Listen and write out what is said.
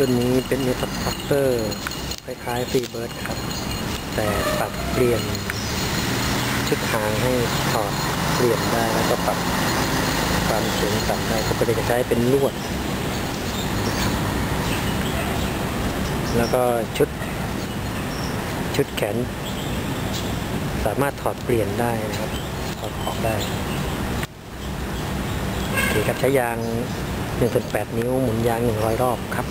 รุ่นนี้เป็นมิวทัพเตอร์คล้ายๆฟรีเบิร์ดครับ แต่ปรับเปลี่ยนชุดหางให้ถอดเปลี่ยนได้แล้วก็ปรับความสูงต่ำได้ปกติจะใช้เป็นลวด แล้วก็ชุดชุดแขน สามารถถอดเปลี่ยนได้นะครับถอดออกได้โอเคครับใช้ยาง1.8 นิ้วหมุนยาง 100 รอบครับ